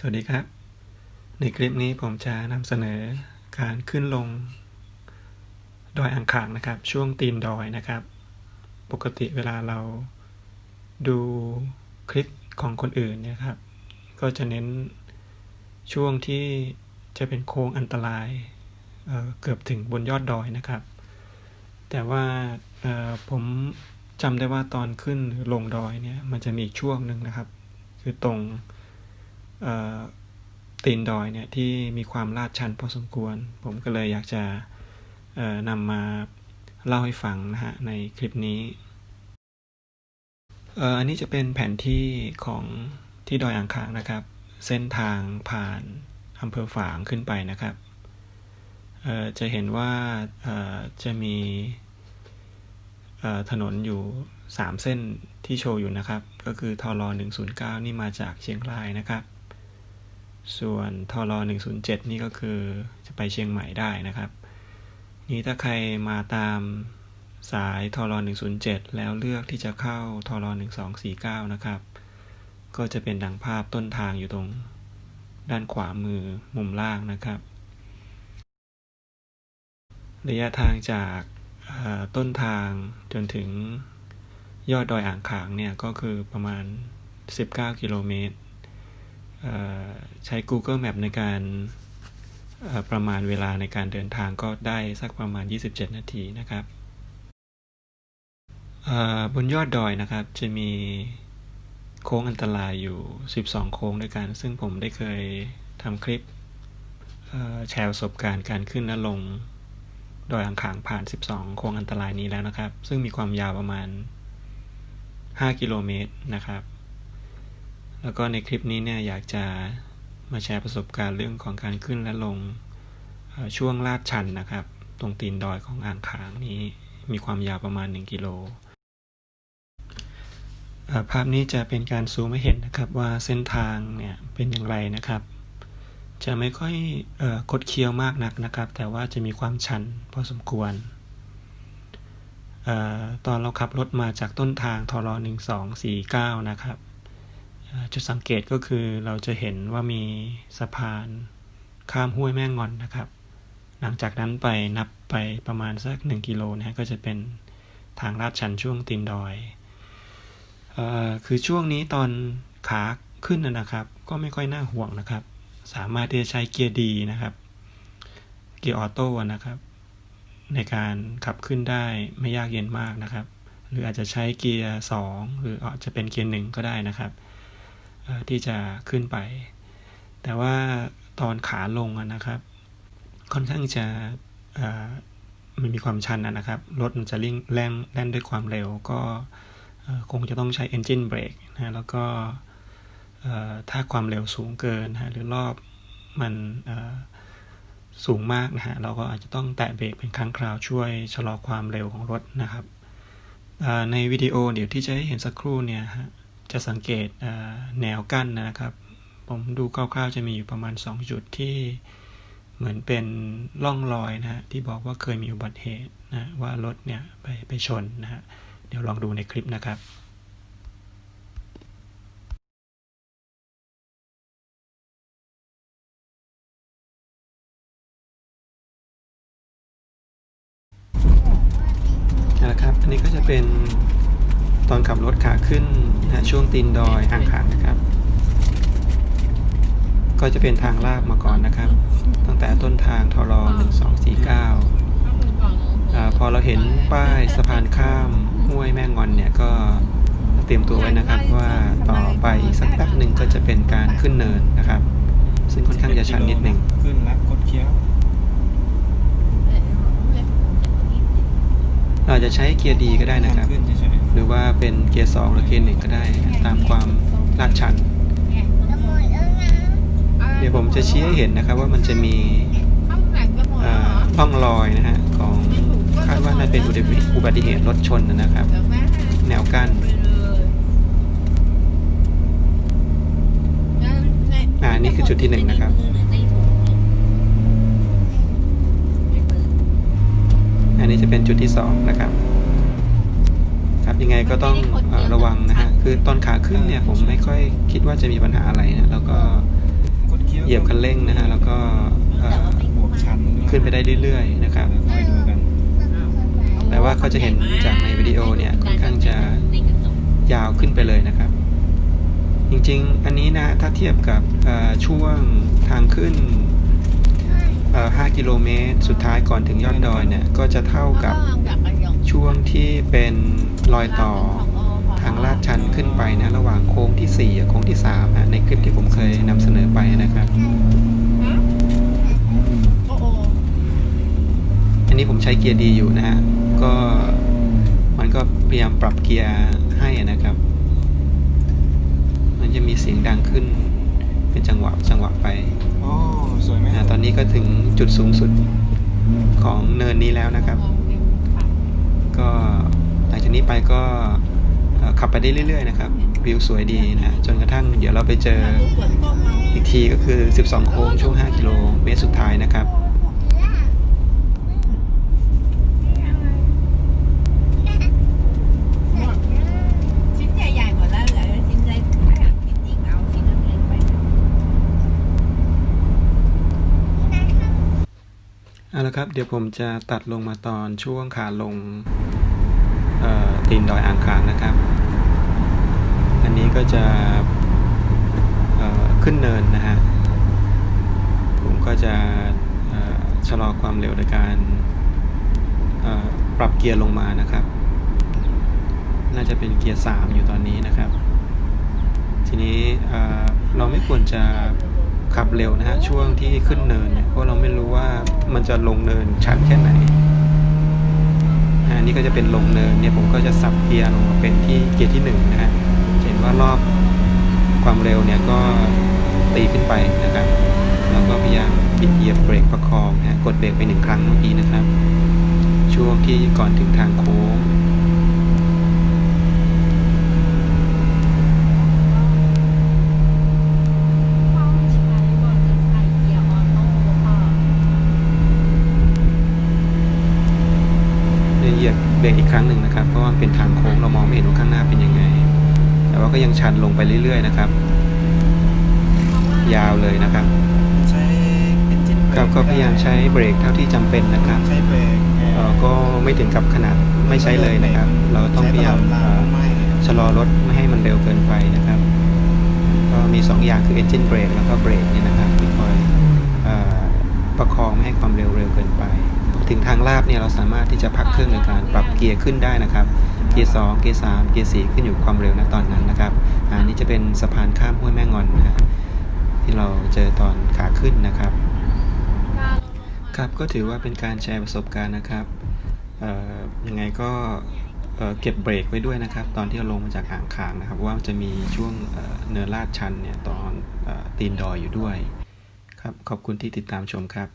สวัสดีครับ ในคลิปนี้ผมจะนำเสนอการขึ้นลง ดอยอ่างขางนะครับ ช่วงตีนดอยนะครับ ปกติเวลาเราดูคลิปของคนอื่นเนี่ยครับ ก็จะเน้นช่วงที่จะเป็นโค้งอันตรายเเกือบถึงบนยอดดอยนะครับ แต่ว่าผมจำได้ว่าตอนขึ้นหรือลงดอยเนี่ยมันจะมีช่วงหนึ่งนะครับ คือตรง ตีนดอยเนี่ยที่มีความลาดชันพอสมควร ผมก็เลยอยากจะนำมาเล่าให้ฟังนะฮะในคลิปนี้อันนี้จะเป็นแผนที่ของที่ดอยอ่างขางนะครับ เส้นทางผ่านอำเภอฝางขึ้นไปนะครับจะเห็นว่าจะมีถนนอยู่ 3 เส้นที่โชว์อยู่นะครับ ก็คือทอรอ109 นี่มาจากเชียงรายนะครับ ส่วนทร107 นี่ก็คือจะไปเชียงใหม่ได้นะครับ นี้ถ้าใครมาตามสายทร107 แล้วเลือกที่จะเข้าทร1249 นะครับ ก็จะเป็นดังภาพต้นทางอยู่ตรงด้านขวามือมุมล่างนะครับ ระยะทางจากต้นทางจนถึงยอดดอยอ่างขางเนี่ยก็คือประมาณ 19 กิโลเมตร ใช้ Google Map ในการประมาณเวลาในการเดินทางก็ได้สักประมาณ 27 นาทีนะครับบนยอดดอยนะครับจะมีโค้งอันตรายอยู่ 12 โค้งด้วยกัน ซึ่งผมได้เคยทำคลิปแชร์ประสบการณ์การขึ้นและลงดอยอังขางผ่าน 12 โค้งอันตรายนี้แล้วนะครับ ซึ่งมีความยาวประมาณ 5 กิโลเมตรนะครับ แล้วก็ในคลิปนี้เนี่ยอยากจะมาแชร์ประสบการณ์เรื่องของการขึ้นและลงช่วงลาดชันนะครับ ตรงตีนดอยของอ่างขางนี้มีความยาวประมาณ 1 กิโล ภาพนี้จะเป็นการซูมให้เห็นนะครับว่าเส้นทางเนี่ยเป็นอย่างไรนะครับ จะไม่ค่อยอคดเคี้ยวมากนักนะครับ แต่ว่าจะมีความชันพอสมควรอตอนเราขับรถมาจากต้นทางทร1249นะครับ จุดสังเกตก็คือเราจะเห็นว่ามีสะพานข้ามห้วยแม่งอนนะครับ หลังจากนั้นไปนับไปประมาณสักหนึ่งกิโลนะก็จะเป็นทางลาดชันช่วงตีนดอยอคือช่วงนี้ตอนขาขึ้นนะครับ ก็ไม่ค่อยน่าห่วงนะครับ สามารถที่จะใช้เกียร์ดีนะครับ เกียร์ออโต้นะครับ ในการขับขึ้นได้ไม่ยากเย็นมากนะครับ หรืออาจจะใช้เกียร์ 2 หรืออาจจะเป็นเกียร์หนึ่งก็ได้นะครับ ที่จะขึ้นไป แต่ว่าตอนขาลงนะครับ ค่อนข้างจะมันมีความชันนะครับรถมันจะลิ่งแล่นแล่นด้วยความเร็วก็คงจะต้องใช้ engine brake นะแล้วก็ถ้าความเร็วสูงเกินนะหรือรอบมันสูงมากนะฮะเราก็อาจจะต้องแตะเบรกเป็นครั้งคราวช่วยชะลอความเร็วของรถนะครับในวิดีโอเดี๋ยวที่จะให้เห็นสักครู่เนี่ยฮะ จะสังเกตแนวกั้นนะครับ ผมดูคร่าวๆจะมีอยู่ประมาณ 2 จุดที่เหมือนเป็นร่องรอยนะฮะที่บอกว่าเคยมีอุบัติเหตุนะว่ารถเนี่ยไปไปชนนะฮะเดี๋ยวลองดูในคลิปนะครับนะครับ อันนี้ก็จะเป็น ตอนขับรถขาขึ้นนะช่วงตีนดอยอ่างขางนะครับ ก็จะเป็นทางลาบมาก่อนนะครับ ตั้งแต่ต้นทางทร1249อพอเราเห็นป้ายสะพานข้ามห้วยแม่งอนเนี่ยก็เตรียมตัวไว้นะครับว่าต่อไปสักแป๊บหนึ่งก็จะเป็นการขึ้นเนินนะครับ ซึ่งค่อนข้างจะชันนิดหนึ่งขึ้นแล้วกดเคี้ยวเราจะใช้เกียร์ดีก็ได้นะครับห รือว่าเป็นเกียร์สองหรือเกียร์หนึ่งก็ได้ ตามความลาดชัน เดี๋ยวผมจะชี้ให้เห็นนะครับว่ามันจะมีร่องรอยนะฮะของคาดว่าน่าเป็นอุบัติเหตุรถชนนะครับ แนวกั้นอ่านี่คือจุดที่หนึ่งนะครับอันนี้จะเป็นจุดที่สองนะครับครับ ยังไงก็ต้องระวังนะฮะคือตอนขาขึ้นเนี่ยผมไม่ค่อยคิดว่าจะมีปัญหาอะไรนะแล้วก็เร่งนะฮะแล้วก็เอ่อบวกชั้นด้วยขึ้นไปได้เรื่อยๆนะครับค่อยดูกันแต่ว่าเขาจะเห็นจากในวิดีโอเนี่ยค่อนข้างจะยาวขึ้นไปเลยนะครับ จริงๆ อันนี้นะถ้าเทียบกับเอ่อช่วงทางขึ้นเอ่อ5กิโลเมตร สุดท้ายก่อนถึงยอดดอยเนี่ย ก็จะเท่ากับช่วงที่เป็น รอยต่อทางลาดชันขึ้นไปนะระหว่างโค้งที่4กับโค้งที่3ฮะในคลิปที่ผมเคยนำเสนอไปนะครับโอ้โหอันนี้ผมใช้เกียร์ดีอยู่นะฮะก็มันก็พยายามปรับเกียร์ให้นะครับ มันจะมีเสียงดังขึ้นเป็นจังหวะจังหวะไปโอ้สวยไหมนะตอนนี้ก็ถึงจุดสูงสุดของเนินนี้แล้วนะครับ ก็หลัง จากนี้ไปก็เอ่อขับไปได้เรื่อยๆนะครับวิวสวยดีนะจนกระทั่งเดี๋ยวเราไปเจออีกทีก็คือ 12 โค้งช่วง 5 กิโลเมตรสุดท้ายนะครับชิ้นใหญ่ๆหมดแล้วเหลือชิ้นเล็กชิ้นจิ๋งเอาชิ้นเล็กๆไปเอาละครับ เดี๋ยวผมจะตัดลงมาตอนช่วงขาลงเอ่อ ตีนดอยอ่างคางนะครับ อันนี้ก็จะขึ้นเนินนะฮะ ผมก็จะชะลอความเร็วโดยการปรับเกียร์ลงมานะครับ น่าจะเป็นเกียร์ 3 อยู่ตอนนี้นะครับ ทีนี้เอ่อเราไม่ควรจะขับเร็วนะฮะช่วงที่ขึ้นเนินเนี่ยเพราะเราไม่รู้ว่ามันจะลงเนินชันแค่ไหน อันนี้ก็จะเป็นลงเนินเนี่ยผมก็จะสับเกียร์ลงมาเป็นที่เกียร์ที่หนึ่งนะฮะเห็นว่ารอบความเร็วเนี่ยก็ตีขึ้นไปนะครับแล้วก็พยายามบิดเหยียบเบรกประคองนะฮะกดเบรกไปหนึ่งครั้งเมื่อกี้นะครับ ช่วงที่ก่อนถึงทางโค้ง เนี่ยเหยียบเบรกอีกครั้งหนึ่งนะครับ เพราะว่ามันเป็นทางโค้งเรามองไม่เห็นว่าข้างหน้าเป็นยังไง แต่ว่าก็ยังชันลงไปเรื่อยๆนะครับ ยาวเลยนะครับใช้เอนจินก็ก็พยายามใช้เบรกเท่าที่จำเป็นนะครับใช้เบรกเอ่อก็ไม่ถึงกับขนาดไม่ใช้เลยนะครับ เราต้องพยายามใช้ตลอดเอ่อไม่ชะลอรถไม่ให้มันเร็วเกินไปนะครับ ก็มี 2 อย่างคือ engine brake แล้วก็เบรกเนี่ยนะครับที่คอยเออประคองไม่ให้ความเร็วเร็วเกินไป ถึงทางลาบเนี่ยเราสามารถที่จะพักเครื่องโดยการปรับเกียร์ขึ้นได้นะครับ เกียร์2เกียร์3เกียร์4ขึ้นอยู่ความเร็วณตอนนั้นนะครับอันนี้จะเป็นสะพานข้ามห้วยแม่งอนนะฮะที่เราเจอตอนขาขึ้นนะครับ ครับก็ถือว่าเป็นการแชร์ประสบการณ์นะครับเอ่ยังไงก็เก็บเบรกไว้ด้วยนะครับ ตอนที่เราลงมาจากอ่างคางนะครับ ว่าจะมีช่วงเนินลาดชันเนี่ยตอนอตีนดอยอยู่ด้วย ครับขอบคุณที่ติดตามชมครับ